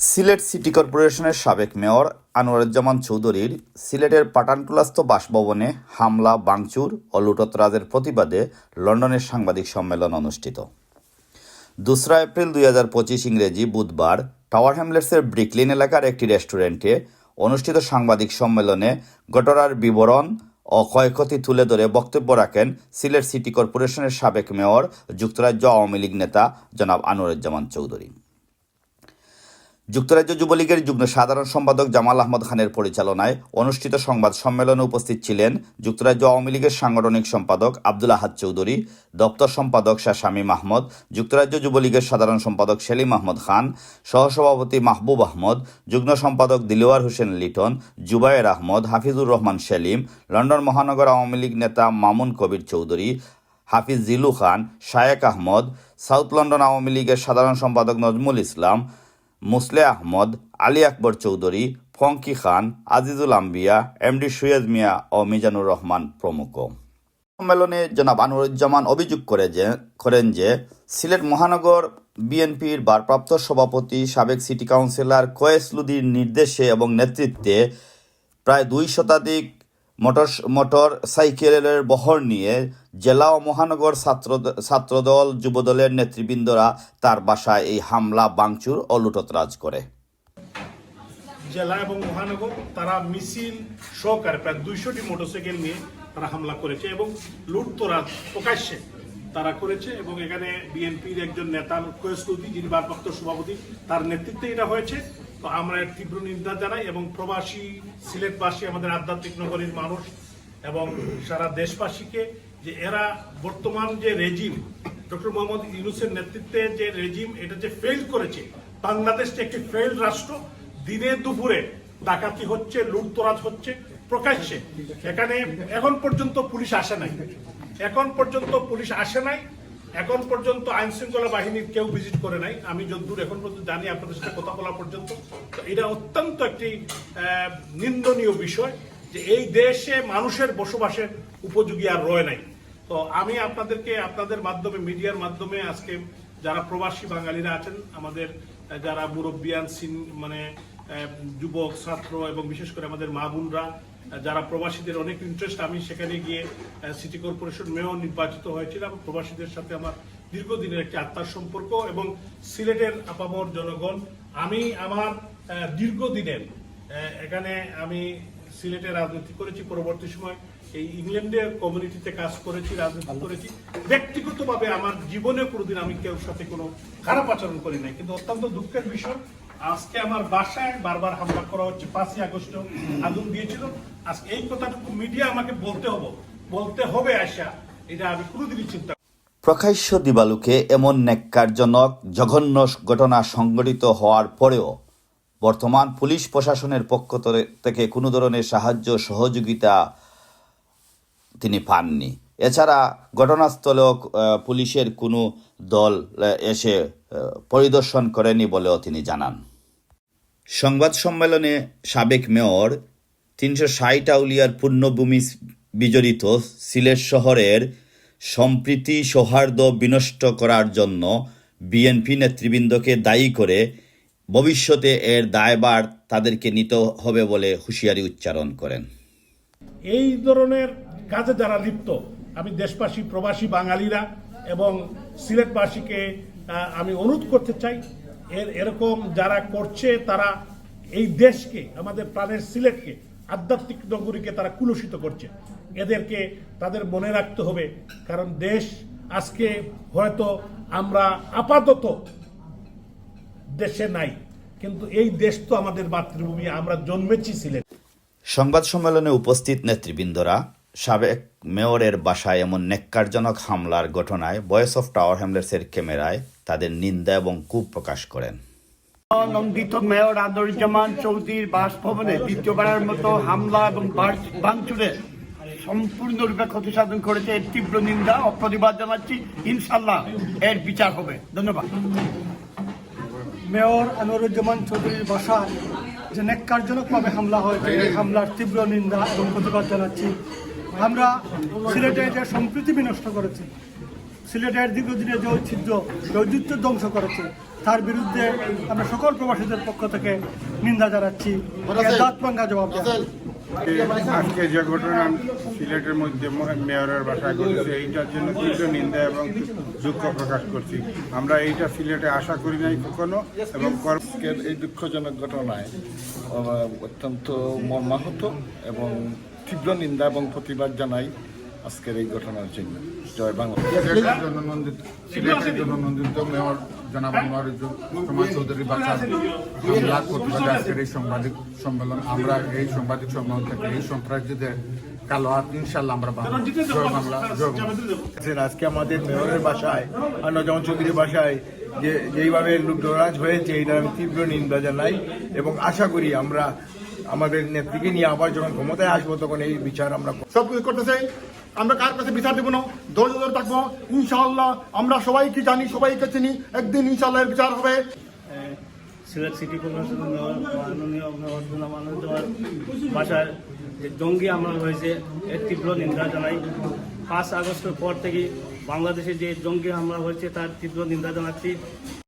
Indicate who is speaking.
Speaker 1: Sylhet city কর্পোরেশনের সাবেক mayor Anwaruzzaman চৌধুরীর সিলেটের পাঠানকুলাস্থ বাসভবনে হামলা বাংচুর ও লুটতরাজের প্রতিবাদে লন্ডনের সাংবাদিক সম্মেলন অনুষ্ঠিত। দোসরা এপ্রিল দুই হাজার পঁচিশ ইংরেজি বুধবার টাওয়ার হ্যামলেটসের ব্রিকলিন এলাকার একটি রেস্টুরেন্টে অনুষ্ঠিত সাংবাদিক সম্মেলনে ঘটনার বিবরণ ও ক্ষয়ক্ষতি তুলে ধরে বক্তব্য রাখেন সিলেট সিটি কর্পোরেশনের সাবেক মেয়র যুক্তরাজ্য আওয়ামী লীগ নেতা জনাব আনোয়ারুজ্জামান চৌধুরী। যুক্তরাজ্য যুবলীগের যুগ্ম সাধারণ সম্পাদক জামাল আহমদ খানের পরিচালনায় অনুষ্ঠিত সংবাদ সম্মেলনে উপস্থিত ছিলেন যুক্তরাজ্য আওয়ামী লীগের সাংগঠনিক সম্পাদক আব্দুল আহাদ চৌধুরী, দপ্তর সম্পাদক শাহ শামীম আহমদ, যুক্তরাজ্য যুবলীগের সাধারণ সম্পাদক সেলিম আহমদ খান, সহসভাপতি মাহবুব আহমদ, যুগ্ম সম্পাদক দিলওয়ার হোসেন লিটন, জুবায়ের আহমদ, হাফিজুর রহমান সেলিম, লন্ডন মহানগর আওয়ামী লীগ নেতা মামুন কবির চৌধুরী, হাফিজ জিলু খান, শায়েক আহমদ, সাউথ লন্ডন আওয়ামী লীগের সাধারণ সম্পাদক নজমুল ইসলাম মুসলে আহমদ, আলী আকবর চৌধুরী, ফঙ্কি খান, আজিজুল আম্বিয়া, এমডি সুয়েজ মিয়া ও মিজানুর রহমান প্রমুখ। সম্মেলনে জনাব আনোয়ারুজ্জামান অভিযোগ করে যে, করেন যে, সিলেট মহানগর বিএনপির ভারপ্রাপ্ত সভাপতি, সাবেক সিটি কাউন্সিলর কয়েস লুদির নির্দেশে এবং নেতৃত্বে প্রায় দুই শতাধিক মোটর মোটর সাইকেলের বহর নিয়ে জেলা ও মহানগর ছাত্র ছাত্রদল যুবদলের নেতৃবৃন্দরা তার বাসায় এই হামলা বাংচুর ও লুটতরাজ করে।
Speaker 2: জেলা এবং মহানগর, তারা মিছিল সহকারে প্রায় দুইশোটি মোটরসাইকেল নিয়ে তারা হামলা করেছে এবং লুটতরাজ প্রকাশ্যে তারা করেছে এবং এখানে বিএনপির একজন নেতা কয়েসকুদ্দি যিনি ভারপ্রাপ্ত সভাপতি, তার নেতৃত্বে এটা হয়েছে। তো আমরা তীব্র নিন্দা জানাই এবং প্রবাসী সিলেটবাসী, আমাদের আধ্যাত্মিক নগরীর মানুষ এবং সারা দেশবাসীকে যে এরা বর্তমান যে রেজিম, ডক্টর মোহাম্মদ ইউনুসের নেতৃত্বে যে রেজিম, এটা যে ফেল করেছে, বাংলাদেশ একটি ফেল রাষ্ট্র, দিনে দুপুরে ডাকাতি হচ্ছে, লুটতরাজ হচ্ছে, প্রকাশ্যে। এখানে এখন পর্যন্ত পুলিশ আসে নাই। এখন পর্যন্ত পুলিশ আসে নাই। এখন পর্যন্ত আইন শৃঙ্খলা বাহিনীর কেউ ভিজিট করে নাই। আমি যদ্দূর এখন পর্যন্ত জানি আপনাদের সাথে কথা বলা পর্যন্ত। এটা অত্যন্ত একটি নিন্দনীয় বিষয় যে এই দেশে মানুষের বসবাসের উপযোগী আর রয় নাই। তো আমি আপনাদেরকে, আপনাদের মাধ্যমে, মিডিয়ার মাধ্যমে আজকে যারা প্রবাসী বাঙালিরা আছেন, আমাদের যারা মুরব্বিয়ান মানে যুবক, ছাত্র এবং বিশেষ করে আমাদের মা বোনরা যারা প্রবাসীদের অনেক ইন্টারেস্ট আমি সেখানে গিয়ে সিটি কর্পোরেশন মেয়র নির্বাচিত হয়েছিলাম। প্রবাসীদের সাথে আমার দীর্ঘদিনের একটি আত্মার সম্পর্ক এবং সিলেটের আপামর জনগণ, আমি আমার দীর্ঘদিনের এখানে আমি সিলেটে রাজনীতি করেছি। পরবর্তী সময় এই ইংল্যান্ডের কমিউনিটিতে কাজ করেছি, রাজনীতি করেছি। ব্যক্তিগতভাবে আমার জীবনে কোনোদিন আমি কেউ সাথে কোনো খারাপ আচরণ করি নাই, কিন্তু অত্যন্ত দুঃখের বিষয়, আজকে আমার বাসায় বারবার হামলা করা হচ্ছে, পাঁচই আগস্ট আগুন দিয়েছিল। আজকে এই কথাটুকু মিডিয়া আমাকে বলতে হবে বলতে হবে আশা, এটা আমি কোনোদিনই চিন্তা
Speaker 1: প্রকাশ্য দিবালুকে এমন ন্যাক্কারজনক, জঘন্য ঘটনা সংঘটিত হওয়ার পরেও বর্তমান পুলিশ প্রশাসনের পক্ষ থেকে কোনো ধরনের সাহায্য, সহযোগিতা তিনি পাননি। এছাড়া ঘটনাস্থলেও পুলিশের কোনো দল এসে পরিদর্শন করেনি বলেও তিনি জানান। সংবাদ সম্মেলনে সাবেক মেয়র তিনশো ষাট আউলিয়ার পুণ্যভূমি বিজড়িত সিলেট শহরের সম্প্রীতি সৌহার্দ্য বিনষ্ট করার জন্য বিএনপি নেতৃবৃন্দকে দায়ী করে ভবিষ্যতে এর দায়ভার তাদেরকে নিতে হবে বলে হুঁশিয়ারি উচ্চারণ করেন।
Speaker 2: এই ধরনের কাজে যারা লিপ্ত, আমি দেশবাসী, প্রবাসী বাঙালিরা এবং সিলেটবাসীকে আমি অনুরোধ করতে চাই, এর এরকম যারা করছে তারা এই দেশকে, আমাদের প্রাণের সিলেটকে, আধ্যাত্মিক নগরীকে তারা কুলুষিত করছে। এদেরকে তাদের মনে রাখতে হবে, কারণ দেশ আজকে হয়তো আমরা আপাতত দেশে নাই, কিন্তু এই দেশ তো আমাদের মাতৃভূমি, আমরা জন্মেছি সিলেট।
Speaker 1: সংবাদ সম্মেলনে উপস্থিত নেতৃবৃন্দরা সাবেক মেয়রের বাসায় এমন নেক্কারজনক হামলার ঘটনায় ভয়েস অফ টাওয়ার হ্যামলেটসের ক্যামেরায় তাদের নিন্দা এবং কুপ প্রকাশ করেন।
Speaker 3: নন্দিত মেয়র আদরুজ্জামান চৌধুরীর বাসভবনে দ্বিতীয়বারের মতো হামলা এবং ভাঙচুরে সম্পূর্ণরূপে ক্ষতি সাধন করেছে এর তীব্র নিন্দা ও প্রতিবাদ জানাচ্ছি। ইনশাল্লাহ এর বিচার হবে। ধন্যবাদ।
Speaker 4: মেয়র আনোয়ারুজ্জামান চৌধুরীর বাসায় যে ন্যাক্কারজনকভাবে হামলা হয়েছে এই হামলার তীব্র নিন্দা এবং প্রতিবাদ জানাচ্ছি। আমরা সিলেটে যে সম্প্রীতি বিনষ্ট করেছি সিলেটের দীর্ঘদিনের যে ঐতিহ্য যে ঐতিহ্য ধ্বংস করেছে তার বিরুদ্ধে আমরা সকল প্রবাসীদের পক্ষ থেকে নিন্দা জানাচ্ছি। জবাব
Speaker 5: আজকে যে ঘটনা সিলেটের মধ্যে মেয়রের বাসায় ঘটেছে এইটার জন্য তীব্র নিন্দা এবং দুঃখ প্রকাশ করছি। আমরা এইটা সিলেটে আশা করি নাই কখনো এবং
Speaker 6: এই দুঃখজনক ঘটনায় অত্যন্ত মর্মাহত এবং তীব্র নিন্দা এবং প্রতিবাদ জানাই আজকের এই ঘটনার জন্য। জয় বাংলা।
Speaker 5: মেয়র আজকের এই সম্মেলন আমরা এই এই কালো ইনশাল্লাহ আমরা
Speaker 7: আজকে আমাদের মেয়রের বাসায় আর নজমান চৌধুরীর বাসায় যে যেইভাবে লুটরাজ হয়েছে এটার আমি তীব্র নিন্দা জানাই এবং আশা করি আমরা আমাদের নেত্রীকে নিয়ে আবার যখন ক্ষমতায় আসব তখন এই বিচার আমরা
Speaker 8: সব কিছু করতেছে। আমরা কার কাছে বিচার দেবো না? ধৈর্য ধরে থাকব। ইনশাআল্লাহ আমরা সবাইকে জানি সবাইকে চিনি। একদিন ইনশাআল্লাহ এর বিচার হবে।
Speaker 9: সিলেট সিটি কর্পোরেশনের মেয়র মাননীয় বাসার যে জঙ্গি হামলা হয়েছে এর তীব্র নিন্দা জানাই। পাঁচ আগস্টের পর থেকে বাংলাদেশে যে জঙ্গি হামলা হয়েছে তার তীব্র নিন্দা জানাচ্ছি।